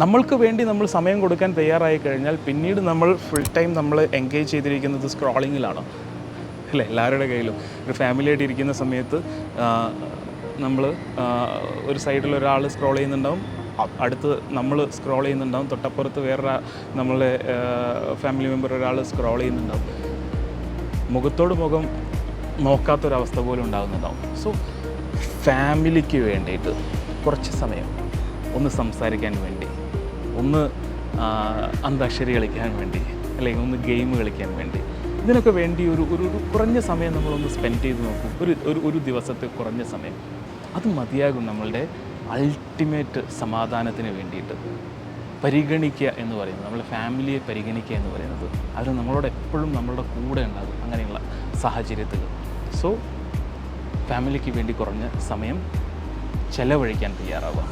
നമ്മൾക്ക് വേണ്ടി നമ്മൾ സമയം കൊടുക്കാൻ തയ്യാറായി കഴിഞ്ഞാൽ പിന്നീട് നമ്മൾ ഫുൾ ടൈം നമ്മൾ എൻഗേജ് ചെയ്തിരിക്കുന്നത് സ്ക്രോളിങ്ങിലാണ് അല്ലേ? എല്ലാവരുടെ കയ്യിലും. ഒരു ഫാമിലി ആയിട്ട് ഇരിക്കുന്ന സമയത്ത് നമ്മൾ ഒരു സൈഡിൽ ഒരാൾ സ്ക്രോൾ ചെയ്യുന്നുണ്ടാവും. അടുത്ത് നമ്മൾ സ്ക്രോൾ ചെയ്യുന്നുണ്ടാവും. തൊട്ടപ്പുറത്ത് വേറെ നമ്മളെ ഫാമിലി മെമ്പർ ഒരാൾ സ്ക്രോൾ ചെയ്യുന്നുണ്ടാവും. മുഖത്തോട് മുഖം നോക്കാത്തൊരവസ്ഥ പോലും ഉണ്ടാകുന്നുണ്ടാവും സോ ഫാമിലിക്ക് വേണ്ടിയിട്ട് കുറച്ച് സമയം ഒന്ന് സംസാരിക്കാൻ വേണ്ടി ഒന്ന് അന്താക്ഷരി കളിക്കാൻ വേണ്ടി അല്ലെങ്കിൽ ഒന്ന് ഗെയിം കളിക്കാൻ വേണ്ടി. ഇതിനൊക്കെ വേണ്ടി ഒരു ഒരു കുറഞ്ഞ സമയം നമ്മളൊന്ന് സ്പെൻഡ് ചെയ്ത് നോക്കും. ഒരു ഒരു ഒരു ദിവസത്തെ കുറഞ്ഞ സമയം. അത് മതിയാകും നമ്മളുടെ അൾട്ടിമേറ്റ് സമാധാനത്തിന് വേണ്ടിയിട്ട്. പരിഗണിക്കുക എന്ന് പറയുന്നത് നമ്മളെ ഫാമിലിയെ പരിഗണിക്കുക എന്ന് പറയുന്നത് അവർ നമ്മളോട് എപ്പോഴും നമ്മളുടെ കൂടെ ഉണ്ടാകും അങ്ങനെയുള്ള സാഹചര്യത്തിൽ. സോ ഫാമിലിക്ക് വേണ്ടി കുറഞ്ഞ സമയം ചെലവഴിക്കാൻ തയ്യാറാവുക.